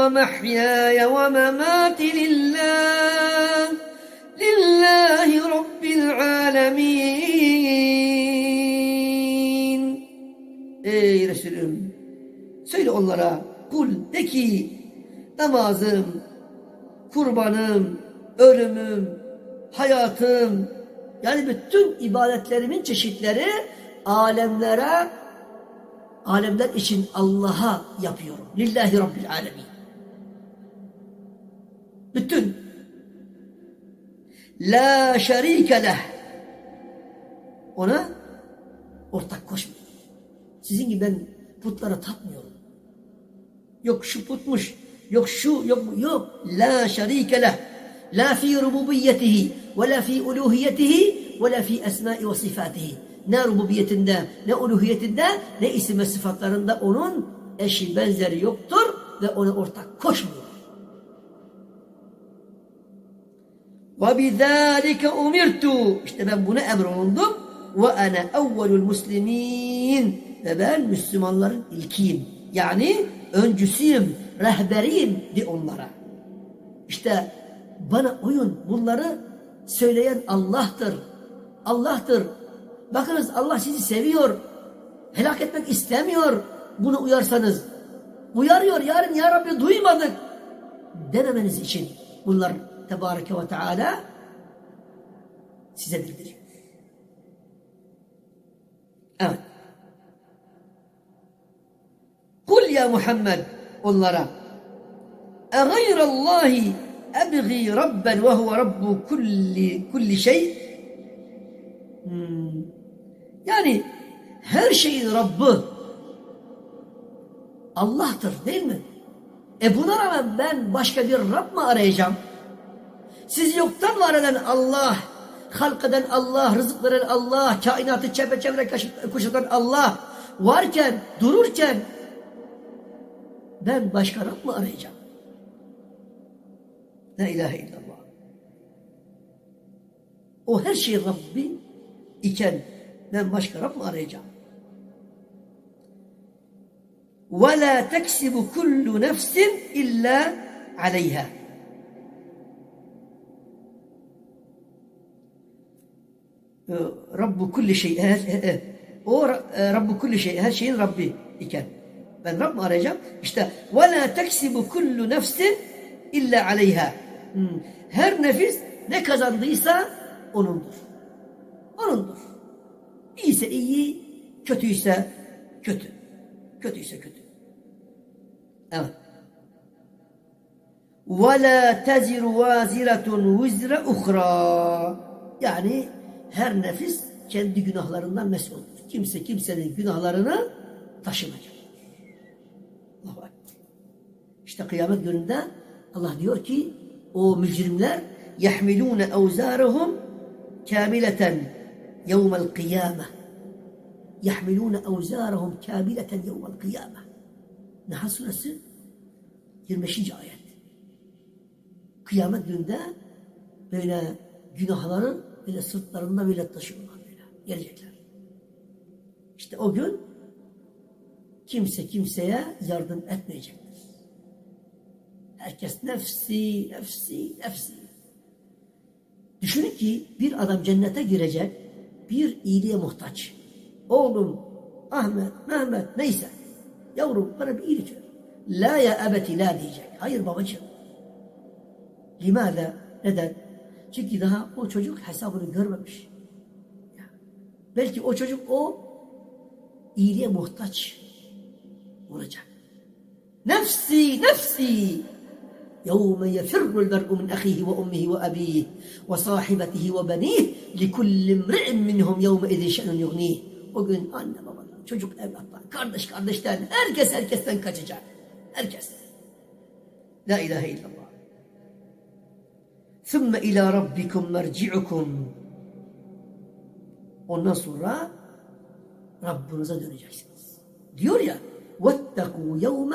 ومحياي ومماتي لله لله رب العالمين Ey Resulüm söyle onlara kul de ki namazım, kurbanım, ölümüm, hayatım yani bütün ibadetlerimin çeşitleri alemlere alemler için Allah'a yapıyorum. Lillahi Rabbil Alemin. La şerike leh. Ona ortak koşmuyor. Sizin gibi ben putlara tapmıyorum. Yok şu putmuş, yok şu, yok yok. La şerike leh. La fi rububiyetihi ve la fi uluhiyetihi ve la fi esmai ve sifatihi. Ne rububiyetinde, ne uluhiyetinde, ne isim ve sıfatlarında onun eşi benzeri yoktur ve ona ortak koşmuyor. Ve bizalike umirtu. İşte ben buna emrolundum. Ve ene evvelul. Ve ben Müslümanların ilkiyim. Yani öncüsüyüm, rehberiyim di onlara. İşte bana uyun bunları söyleyen Allah'tır. Allah'tır. Bakınız Allah sizi seviyor. Helak etmek istemiyor. Bunu uyarsanız. Uyarıyor yarın ya Rabbi duymadık. Dememeniz için bunların Tebareke ve Teala size bildiriyor. Evet. Kul ya Muhammed onlara E gayrallahi ebgi rabben ve huve rabbu kulli, kulli şey hmm. yani her şeyin Rabbi Allah'tır değil mi? E buna rağmen ben başka bir Rab mı arayacağım? Sizi yoktan var eden Allah, halk eden Allah, rızık veren Allah, kainatı çepeçevre kuşatan Allah varken, dururken ben başka Rab mı arayacağım? La ilahe illallah. O her şey Rabbi iken ben başka Rab mı arayacağım? وَلَا تَكْسِبُ كُلُّ نَفْسٍ اِلَّا عَلَيْهَا Ee, Rabbu kulli şey. Her, o e, Rabbu kulli şey. Her şeyin Rabbi iken. Ben Rabb arayacağım? İşte ve la teksibu kullu nefsin illa aleyha. Hmm. Her nefis ne kazandıysa onundur. Onundur. İyiyse iyi, kötüyse kötü. Kötüyse kötü. Evet. Ve وَلَا تَزِرُ وَازِرَةٌ وِزْرَ اُخْرَى Yani her nefis kendi günahlarından mesuldur. Kimse kimsenin günahlarını taşımayacak. İşte kıyamet gününde Allah diyor ki o mücrimler yahmilune evzarahum kamileten yevmel kıyame yahmilune evzarahum kamileten yevmel kıyame Nahl suresi 25. ayet. Kıyamet gününde böyle günahların böyle sırtlarında böyle taşıyorlar böyle. Gelecekler. İşte o gün kimse kimseye yardım etmeyecektir. Herkes nefsi, nefsi, nefsi. Düşünün ki bir adam cennete girecek, bir iyiliğe muhtaç. Oğlum, Ahmet, Mehmet neyse. Yavrum bana bir iyilik ver. La ya ebeti la diyecek. Hayır babacığım. Limada? Neden? Çünkü daha o çocuk hesabını görmemiş. Belki o çocuk o iyiliğe muhtaç olacak. Nefsi, nefsi. يوم يفر المرء من أخيه وأمه وأبيه وصاحبته وبنيه لكل امرئ منهم يومئذ شأن يغنيه O gün anne babadan, çocuk evlatlar, kardeş kardeşten, herkes herkesten kaçacak. Herkes. La ilahe illallah. ثُمَّ اِلَى رَبِّكُمْ مَرْجِعُكُمْ Ondan sonra Rabbinize döneceksiniz. Diyor ya وَاتَّقُوا يَوْمًا